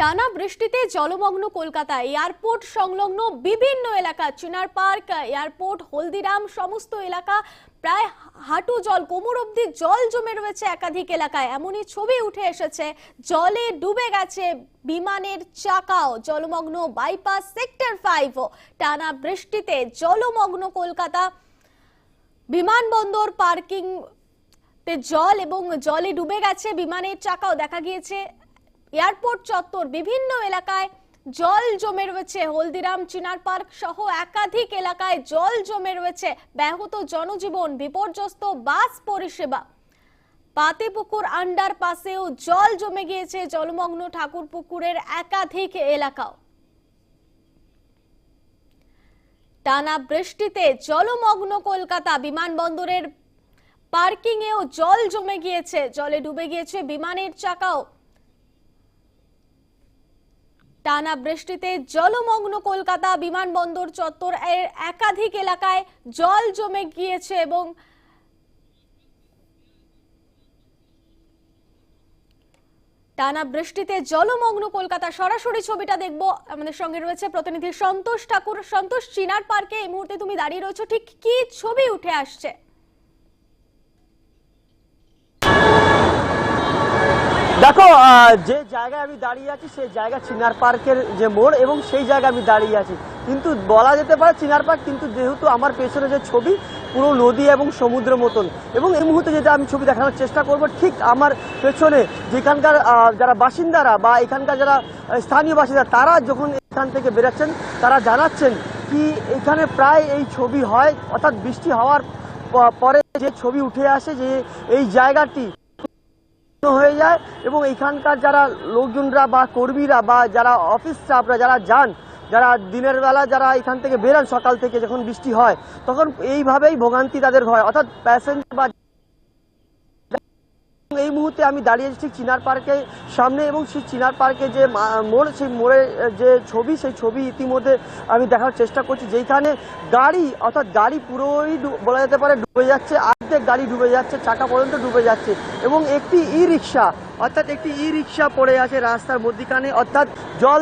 টানা বৃষ্টিতে জলমগ্ন কলকাতা এয়ারপোর্ট সংলগ্ন বিভিন্ন এলাকা, চুনার পার্ক, এয়ারপোর্ট, হলদিরাম, সমস্ত এলাকা, প্রায় হাঁটু জল, কোমর অব্দি জল জমে রয়েছে একাধিক এলাকায়। এমনই ছবি উঠে এসেছে, জলে ডুবে গেছে বিমানের চাকাও, জলমগ্ন বাইপাস সেক্টর ফাইভ টানা বৃষ্টিতে জলমগ্ন কলকাতা বিমানবন্দর পার্কিং জল এবং জলে ডুবে গেছে বিমানের চাকাও। দেখা গিয়েছে এয়ারপোর্ট চত্বর বিভিন্ন এলাকায় জল জমে রয়েছে। হলদিরাম চিনার পার্ক সহ একাধিক এলাকায় জল জমে রয়েছে। ব্যাহত জনজীবন, বিপর্যস্ত বাস পরিষেবা। পাতেপুকুর আন্ডার পাশেও জল জমে গিয়েছে জলমগ্ন ঠাকুরপুকুরের একাধিক এলাকাও। টানা বৃষ্টিতে জলমগ্ন কলকাতা বিমানবন্দরের পার্কিংয়েও জল জমে গিয়েছে। জলে ডুবে গিয়েছে বিমানের চাকাও। টানা বৃষ্টিতে জলমগ্ন কলকাতা বিমানবন্দর চত্বর এর একাধিক এলাকায় জল জমে গিয়েছে এবং টানা বৃষ্টিতে জলমগ্ন কলকাতা। সরাসরি ছবিটা দেখব। আমাদের সঙ্গে রয়েছে প্রতিনিধি সন্তোষ ঠাকুর। সন্তোষ, চিনার পার্কে এই মুহূর্তে তুমি দাঁড়িয়ে রয়েছো। ঠিক কি ছবি উঠে আসছে? দেখো যে জায়গায় আমি দাঁড়িয়ে আছি সেই জায়গা চিনার পার্কের যে মোড় এবং সেই জায়গায় আমি দাঁড়িয়ে আছি। কিন্তু বলা যেতে পারে চিনার পার্ক কিন্তু যেহেতু আমার পেছনে যে ছবি, পুরো নদী এবং সমুদ্র মতন। এবং এই মুহূর্তে যেটা আমি ছবি দেখানোর চেষ্টা করব, ঠিক আমার পেছনে যেখানকার যারা বাসিন্দারা বা এখানকার যারা স্থানীয় বাসিন্দা, তারা যখন এখান থেকে বেরোচ্ছেন, তারা জানাচ্ছেন কি এখানে প্রায় এই ছবি হয়। অর্থাৎ বৃষ্টি হওয়ার পরে যে ছবি উঠে আসে যে এই জায়গাটি হয়ে যায় এবং এখানকার যারা লোকজনরা বা কর্মীরা বা যারা অফিস স্টাফরা যারা যান, যারা দিনের বেলা যারা এখান থেকে বেরান সকাল থেকে যখন বৃষ্টি হয়, তখন এইভাবেই ভোগান্তি তাদের হয়। অর্থাৎ প্যাসেঞ্জার বা এই মুহূর্তে আমি দাঁড়িয়ে আছি চিনার পার্কের সামনে এবং সেই চিনার পার্কে যে মোড়, সেই মোড়ের যে ছবি, সেই ছবি ইতিমধ্যে আমি দেখার চেষ্টা করছি যেখানে গাড়ি, অর্থাৎ গাড়ি পুরোই বলা যেতে পারে ডুবে যাচ্ছে। গাড়ি ডুবে যাচ্ছে, চাকা পর্যন্ত ডুবে যাচ্ছে এবং একটি ই রিক্সা অর্থাৎ একটি ই রিক্সা পড়ে আছে রাস্তার মধ্যিখানে। অর্থাৎ জল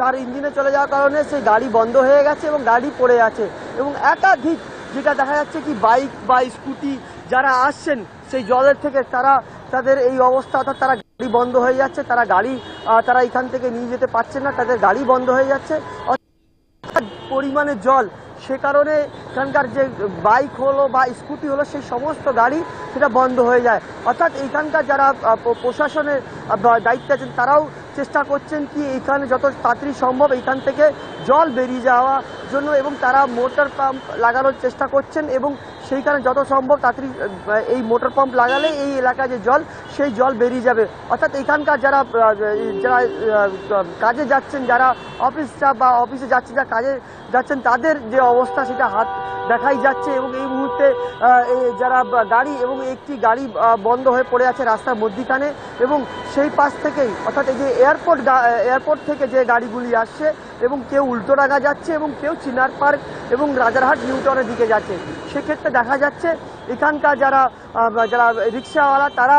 তার ইঞ্জিনে চলে যাওয়ার কারণে সেই গাড়ি বন্ধ হয়ে গেছে এবং গাড়ি পড়ে আছে এবং একাধিক যেটা দেখা যাচ্ছে কি বাইক বা স্কুটি যারা আসছেন, সেই জলের থেকে তারা, তাদের এই অবস্থা, অর্থাৎ তারা গাড়ি বন্ধ হয়ে যাচ্ছে, তারা গাড়ি তারা এখান থেকে নিয়ে যেতে পারছে না, তাদের গাড়ি বন্ধ হয়ে যাচ্ছে। পরিমাণে জল সে কারণে এখানকার যে বাইক হলো বা স্কুটি হলো, সেই সমস্ত গাড়ি সেটা বন্ধ হয়ে যায়। অর্থাৎ এখানকার যারা প্রশাসনের দায়িত্বে আছেন, তারাও চেষ্টা করছেন কি এখানে যত তাড়াতাড়ি সম্ভব এখান থেকে জল বেরিয়ে যাওয়ার জন্য এবং তারা মোটর পাম্প লাগানোর চেষ্টা করছেন এবং সেইখানে যত সম্ভব তাড়াতাড়ি এই মোটর পাম্প লাগালে এই এলাকায় যে জল, সেই জল বেরিয়ে যাবে। অর্থাৎ এখানকার যারা যারা কাজে যাচ্ছেন, যারা অফিস বা অফিসে যাচ্ছেন যারা কাজে যাচ্ছেন, তাদের যে অবস্থা সেটা হাত দেখাই যাচ্ছে এবং এই মুহূর্তে যারা গাড়ি এবং একটি গাড়ি বন্ধ হয়ে পড়ে আছে রাস্তার মধ্যিখানে এবং সেই পাশ থেকেই, অর্থাৎ এই যে এয়ারপোর্ট এয়ারপোর্ট থেকে যে গাড়িগুলি আসছে এবং কেউ উল্টোডাঙ্গা যাচ্ছে এবং কেউ চিনার পার্ক এবং রাজারহাট নিউটনের দিকে যাচ্ছে। সেক্ষেত্রে দেখা যাচ্ছে এখানকার যারা যারা রিক্সাওয়ালা, তারা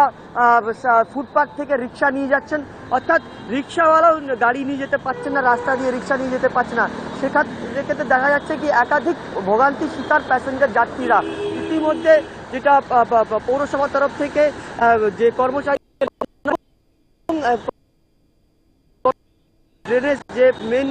ফুটপাথ থেকে রিক্সা নিয়ে যাচ্ছেন। অর্থাৎ রিক্সাওয়ালাও গাড়ি নিয়ে যেতে পারছে না, রাস্তা দিয়ে রিক্সা নিয়ে যেতে পারছে না। সেক্ষেত্রে সেক্ষেত্রে দেখা যাচ্ছে কি একাধিক ভোগান্তি শিকার প্যাসেঞ্জার যাত্রীরা। ইতিমধ্যে যেটা পৌরসভার তরফ থেকে যে কর্মচারী ড্রেনেজ যে মেন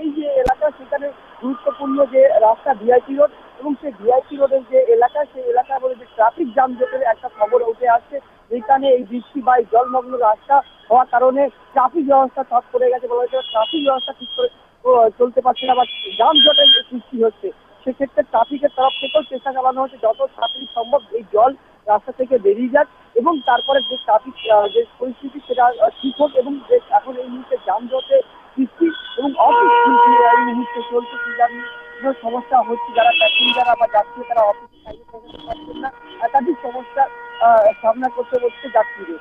এই যে এলাকা সেখানে গুরুত্বপূর্ণ যে রাস্তা ভিআইপি রোড এবং সেই ভিআইপি রোডের যে এলাকা, সেই এলাকা বলে যে ট্রাফিক জ্যাম জটের একটা খবর উঠে আসছে, যেখানে এই বৃষ্টি বা এই জলমগ্ন রাস্তা হওয়ার কারণে ট্রাফিক ব্যবস্থা ঠপ করে গেছে বলা হচ্ছে ট্রাফিক ব্যবস্থা ঠিক করে চলতে পারছে না বা যান জটের সৃষ্টি হচ্ছে। সেক্ষেত্রে ট্রাফিকের তরফ থেকেও চেষ্টা চালানো হচ্ছে যত তাড়াতাড়ি সম্ভব এই জল রাস্তা থেকে বেরিয়ে যাক এবং তারপরে যে ট্রাফিক যে পরিস্থিতি সেটা ঠিক হোক এবং যে এখন এই মুহূর্তে যানজটের সৃষ্টি এবং এই মুহূর্তে চলছে সমস্যা হচ্ছে যারা প্যাসেঞ্জাররা বা যাত্রী তারা অফিসে না একাধিক সমস্যা আহ, সামনা করতে হচ্ছে যাত্রীদের।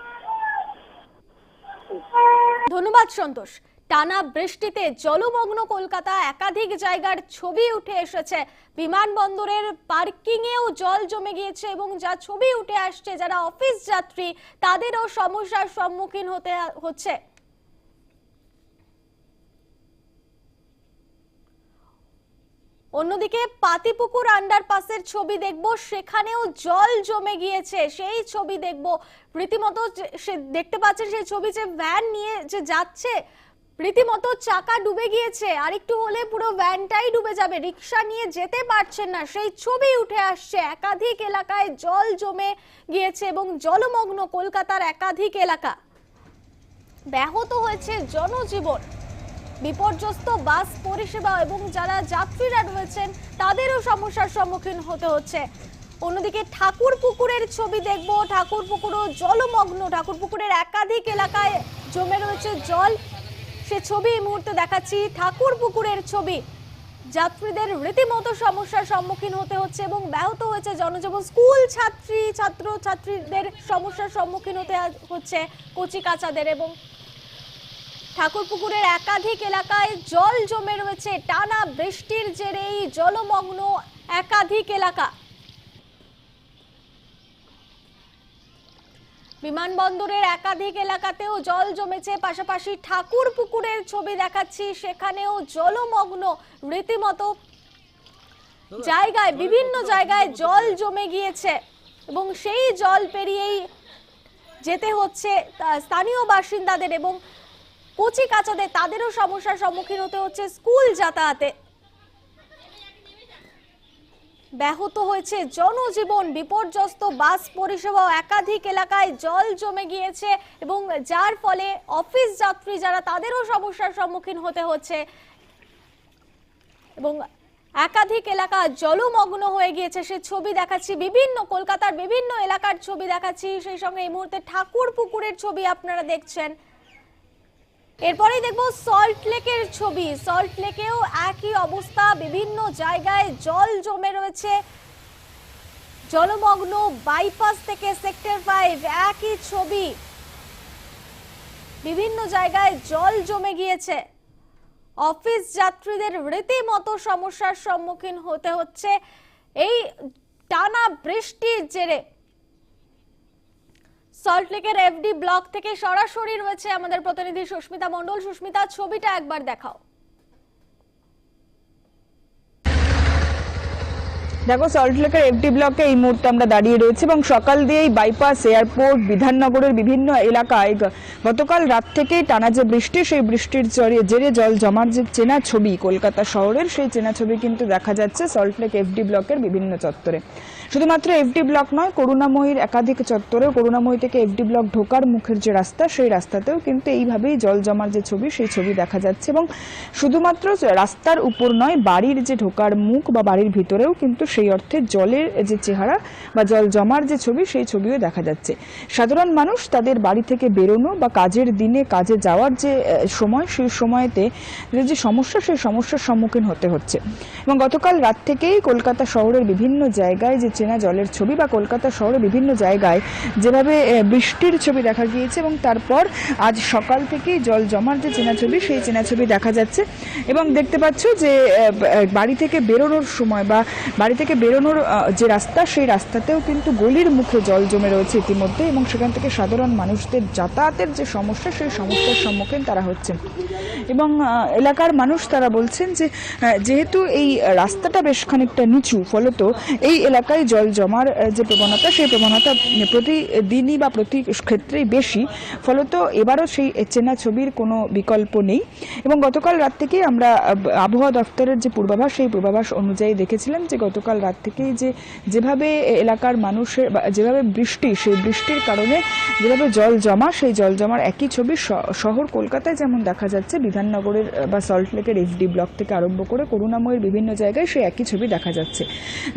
ধন্যবাদ সন্তোষ। টানা বৃষ্টিতে জলমগ্ন কলকাতা একাধিক জায়গার ছবি উঠে এসেছে। বিমানবন্দরের পার্কিং এও জল জমে গিয়েছে এবং যা ছবি উঠে আসছে, যারা অফিস যাত্রী, তাদেরও সমস্যার সম্মুখীন হতে হচ্ছে। অন্যদিকে পাতিপুকুর আন্ডারপাসের ছবি দেখব, সেখানেও জল জমে গিয়েছে। সেই ছবি দেখব, রীতিমতো সে, দেখতে পাচ্ছেন সেই ছবি যে ভ্যান নিয়ে যে যাচ্ছে রীতিমতো চাকা ডুবে গিয়েছে। আর একটু হলে পুরো ভ্যানটাই ডুবে যাবে। রিক্সা নিয়ে যেতে পারছেন না। সেই ছবি উঠে আসছে। একাধিক এলাকায় জল জমে গিয়েছে এবং জলমগ্ন কলকাতার একাধিক এলাকা। ব্যাহত হয়েছে জনজীবন। বিপর্যস্ত বাস পরিষেবা এবং যারা যাত্রীরা রয়েছেন, তাদেরও সমস্যার সম্মুখীন হতে হচ্ছে। অন্যদিকে ঠাকুর পুকুরের ছবি দেখব। ঠাকুর পুকুরও জলমগ্ন। ঠাকুর পুকুরের একাধিক এলাকায় জমে রয়েছে জল। সে ছবি এই মুহূর্তে দেখাচ্ছি, ঠাকুর পুকুরের ছবি। যাত্রীদের রীতিমতো সমস্যার সম্মুখীন হতে হচ্ছে এবং ব্যাহত হয়েছে জনজীবন। স্কুল ছাত্রী ছাত্র ছাত্রীদের সমস্যার সম্মুখীন হতে হচ্ছে কচি কাচাদের এবং ঠাকুরপুকুরের একাধিক এলাকায় জল জমে রয়েছে। টানা বৃষ্টির জেরেই জলমগ্ন একাধিক এলাকা। বিমানবন্দরের একাধিক এলাকাতেও জল জমেছে, পাশাপাশি ঠাকুর পুকুরের ছবি দেখাচ্ছি, সেখানেও জলমগ্ন রীতিমতো জায়গায়, বিভিন্ন জায়গায় জল জমে গিয়েছে এবং সেই জল পেরিয়েই যেতে হচ্ছে স্থানীয় বাসিন্দাদের এবং কচি কাচাদের, তাদেরও সমস্যার সম্মুখীন হতে হচ্ছে। স্কুল যাতায়াতে ব্যাহত হয়েছে জনজীবন। বিপর্যস্ত বাস পরিষেবা একাধিক এলাকায় জল জমে গিয়েছে এবং যার ফলে অফিস যাত্রী যারা, তাদেরও সমস্যার সম্মুখীন হতে হচ্ছে। এবং একাধিক এলাকা জলমগ্ন হয়ে গিয়েছে। সে ছবি দেখাচ্ছি, বিভিন্ন কলকাতার বিভিন্ন এলাকার ছবি দেখাচ্ছি। সেই সঙ্গে এই মুহূর্তে ঠাকুর পুকুরের ছবি আপনারা দেখছেন। এরপরেই দেখব সল্ট লেকের ছবি। সল্ট লেকেও একই অবস্থা, বিভিন্ন জায়গায় জল জমে রয়েছে। জলমগ্ন বাইপাস থেকে সেক্টর ফাইভ একই ছবি। বিভিন্ন জায়গায় জল জমে গিয়েছে। অফিস যাত্রীদের রীতিমতো সমস্যার সম্মুখীন হতে হচ্ছে। এই টানা বৃষ্টির জেরে সল্টলেকের এফডি ব্লক থেকে সরাসরি রয়েছে আমাদের প্রতিনিধি সুস্মিতা মণ্ডল। সুস্মিতা, ছবিটা একবার দেখাও। দেখো সল্টলেকের এফডি ব্লকে এই মুহূর্তে আমরা দাঁড়িয়ে রয়েছি এবং সকাল দিয়েই বাইপাস এয়ারপোর্ট, বিধাননগরের বিভিন্ন এলাকায় গতকাল রাত থেকেই টানা যে বৃষ্টি, সেই বৃষ্টির জেরে জল জমার যে চেনা ছবি কলকাতা শহরের, সেই চেনা ছবি কিন্তু দেখা যাচ্ছে সল্টলেক এফডি ব্লকের বিভিন্ন চত্বরে। শুধুমাত্র এফডি ব্লক নয়, করুণাময়ীর একাধিক চত্বরেও করুণাময়ী থেকে এফডি ব্লক ঢোকার মুখের যে রাস্তা, সেই রাস্তাতেও কিন্তু এইভাবেই জল জমার যে ছবি, সেই ছবি দেখা যাচ্ছে এবং শুধুমাত্র রাস্তার উপর নয়, বাড়ির যে ঢোকার মুখ বা বাড়ির ভিতরেও কিন্তু সেই অর্থে জলের যে চেহারা বা জল জমার যে ছবি, সেই ছবিও দেখা যাচ্ছে। সাধারণ মানুষ তাদের বাড়ি থেকে বেরোনো বা কাজের দিনে কাজে যাওয়ার যে সময়, সেই সময়তে যে সমস্যা, সেই সমস্যার সম্মুখীন হতে হচ্ছে। এবং গতকাল রাত থেকেই কলকাতা শহরের বিভিন্ন জায়গায় যে চেনা জলের ছবি বা কলকাতা শহরে বিভিন্ন জায়গায় যেভাবে বৃষ্টির ছবি দেখা গিয়েছে এবং তারপর আজ সকাল থেকেই জল জমার যে চেনা ছবি, সেই চেনা ছবি দেখা যাচ্ছে। এবং দেখতে পাচ্ছ যে বাড়ি থেকে বেরোনোর সময় বা বাড়ি থেকে বেরোনোর যে রাস্তা, সেই রাস্তাতেও কিন্তু গলির মুখে জল জমে রয়েছে ইতিমধ্যে এবং সেখান থেকে সাধারণ মানুষদের যাতায়াতের যে সমস্যা, সেই সমস্যার সম্মুখীন তারা হচ্ছেন। এবং এলাকার মানুষ তারা বলছেন যে যেহেতু এই রাস্তাটা বেশ খানিকটা নিচু, ফলত এই এলাকায় জল জমার যে প্রবণতা, সেই প্রবণতা প্রতিদিনই বা প্রতি ক্ষেত্রেই বেশি। ফলত এবারও সেই চেনা ছবির কোনো বিকল্প নেই। এবং গতকাল রাত থেকেই আমরা আবহাওয়া দপ্তরের যে পূর্বাভাস, সেই পূর্বাভাস অনুযায়ী দেখেছিলাম যে গতকাল রাত থেকেই যে যেভাবে এলাকার মানুষের যেভাবে বৃষ্টি, সেই বৃষ্টির কারণে যেভাবে জল জমা, সেই জল জমার একই ছবি শহর কলকাতায় যেমন দেখা যাচ্ছে, বিধাননগরের বা সল্টলেকের এইচডি ব্লক থেকে আরম্ভ করে করুণাময়ের বিভিন্ন জায়গায় সেই একই ছবি দেখা যাচ্ছে।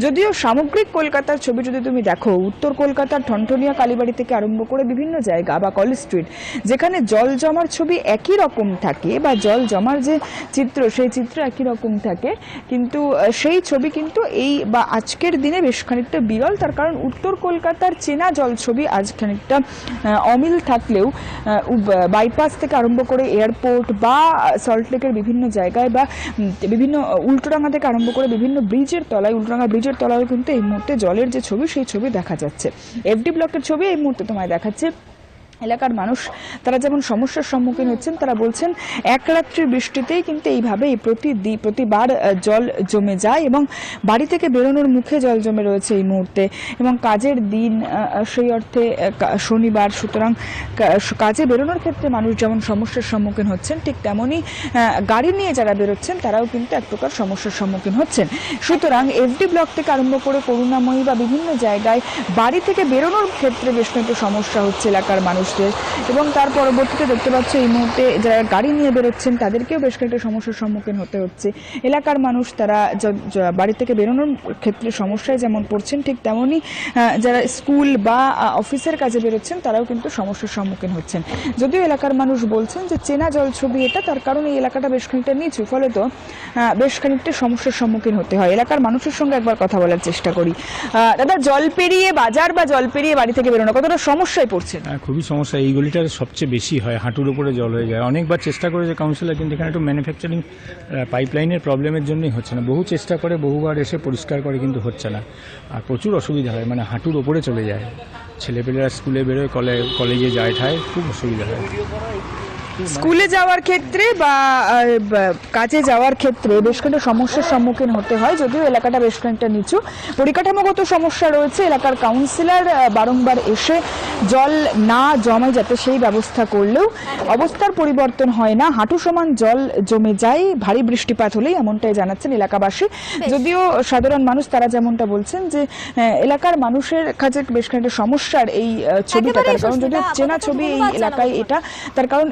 যদিও সামগ্রিক কলকাতার ছবি যদি তুমি দেখো, উত্তর কলকাতার ঠনঠনিয়া কালীবাড়ি থেকে আরম্ভ করে বিভিন্ন জায়গা বা কলেজ স্ট্রিট, যেখানে জল জমার ছবি একই রকম থাকে বা জল জমার যে চিত্র, সেই চিত্র একই রকম থাকে। কিন্তু সেই ছবি কিন্তু এই বা আজকের দিনে বেশ খানিকটা বিরল। তার কারণ উত্তর কলকাতার চেনা জল ছবি আজ খানিকটা অমিল থাকলেও বাইপাস থেকে আরম্ভ করে এয়ারপোর্ট বা সল্টলেকের বিভিন্ন জায়গায় বা বিভিন্ন উল্টোডাঙ্গা থেকে আরম্ভ করে বিভিন্ন ব্রিজের তলায়, উল্টোডাঙ্গা ব্রিজের তলায় কিন্তু এই মুহূর্তে জলের যে ছবি সেই ছবি দেখা যাচ্ছে। এফডি ব্লকের ছবি এই মুহূর্তে তোমায় দেখাচ্ছে। এলাকার মানুষ, তারা যেমন সমস্যার সম্মুখীন হচ্ছেন, তারা বলছেন, এক রাত্রির বৃষ্টিতেই কিন্তু এইভাবেই প্রতিদি প্রতিবার জল জমে যায় এবং বাড়ি থেকে বেরোনোর মুখে জল জমে রয়েছে এই মুহূর্তে এবং কাজের দিন সেই অর্থে শনিবার, সুতরাং কাজে বেরোনোর ক্ষেত্রে মানুষ যেমন সমস্যার সম্মুখীন হচ্ছেন, ঠিক তেমনই গাড়ি নিয়ে যারা বেরোচ্ছেন, তারাও কিন্তু এক প্রকার সমস্যার সম্মুখীন হচ্ছেন। সুতরাং এফডি ব্লক থেকে আরম্ভ করে করুণাময়ী বা বিভিন্ন জায়গায় বাড়ি থেকে বেরোনোর ক্ষেত্রে বেশ কিছু সমস্যা হচ্ছে এলাকার মানুষদের এবং তার পরবর্তীতে দেখতে পাচ্ছ, এই মুহূর্তে যারা গাড়ি নিয়ে বেরোচ্ছেন, তাদেরকেও বেশ কয়েকটা সমস্যার সম্মুখীন হতে হচ্ছে। এলাকার মানুষ তারা বাড়ি থেকে বেরোনোর ক্ষেত্রে সমস্যায় যেমন পড়ছেন, ঠিক তেমনই যারা স্কুল বা অফিসের কাজে বেরোচ্ছেন, তারাও কিন্তু সমস্যার সম্মুখীন হচ্ছেন। যদিও এলাকার মানুষ বলছেন যে, চেনা জল ছবি এটা, তার কারণ এই এলাকাটা বেশ খানিকটা নিচু ফলে তো বেশ খানিকটা সমস্যার সম্মুখীন হতে হয়। এলাকার মানুষের সঙ্গে একবার কথা বলার চেষ্টা করি। দাদা, জল পেরিয়ে বাজার বা জল পেরিয়ে বাড়ি থেকে বেরোনো কতটা সমস্যায় পড়ছে? হ্যাঁ খুবই সমস্যা, এই গলিটার সবচেয়ে বেশি হয়, হাঁটুর উপরে জল হয়ে যায়। অনেকবার চেষ্টা করেছে কাউন্সিলার কিন্তু এখানে একটু ম্যানুফ্যাকচারিং পাইপলাইনের প্রবলেমের জন্যই হচ্ছে না। বহু চেষ্টা করে, বহুবার এসে পরিষ্কার করে, কিন্তু হচ্ছে না। আর প্রচুর অসুবিধা হয় মানে হাঁটুর ওপরে চলে যায়। ছেলেপেলেরা স্কুলে বেরোয়, কলে, কলেজে যায়, ঠায় খুব অসুবিধা হয়। স্কুলে যাওয়ার ক্ষেত্রে বা কাজে যাওয়ার ক্ষেত্রে বেশ খানিকটা সমস্যার সম্মুখীন হতে হয় যদিও এলাকাটা বেশ খানিকটা নিচু। পরিকাঠামোগত সমস্যা রয়েছে এলাকার কাউন্সিলর বারংবার এসে জল না জমে যাতে সেই ব্যবস্থা করলেও অবস্থার পরিবর্তন হয় না। হাঁটু সমান জল জমে যায় ভারী বৃষ্টিপাত হলেই এমনটাই জানাচ্ছেন এলাকাবাসী। যদিও সাধারণ মানুষ তারা যেমনটা বলছেন যে এলাকার মানুষের কাছে বেশ খানিকটা সমস্যার এই ছবিটা তার কারণ যদিও চেনা ছবি এই এলাকায় এটা তার কারণ